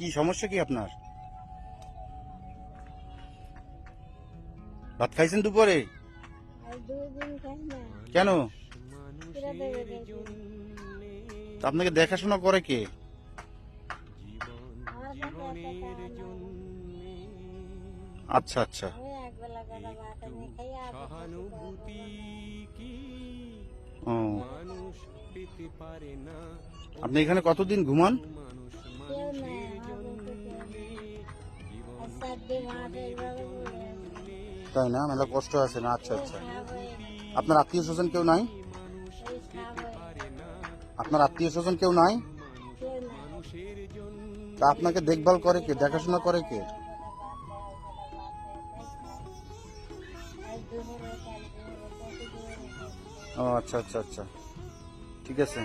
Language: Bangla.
কি সমস্যা কি আপনার? ভাত খাইছেন দুপুরে? কেন? আপনাকে দেখাশোনা করে কে। আচ্ছা আচ্ছা। আপনি এখানে কতদিন ঘুমান? তাই না? মেলা কষ্ট আছে, না? আচ্ছা আচ্ছা। আপনার আত্মীয় স্বজন কেউ নাই? আপনার আত্মীয় স্বজন কেউ নাই? তা আপনাকে দেখভাল করে কে? দেখাশোনা করে কে? ও আচ্ছা আচ্ছা আচ্ছা। ঠিক আছে।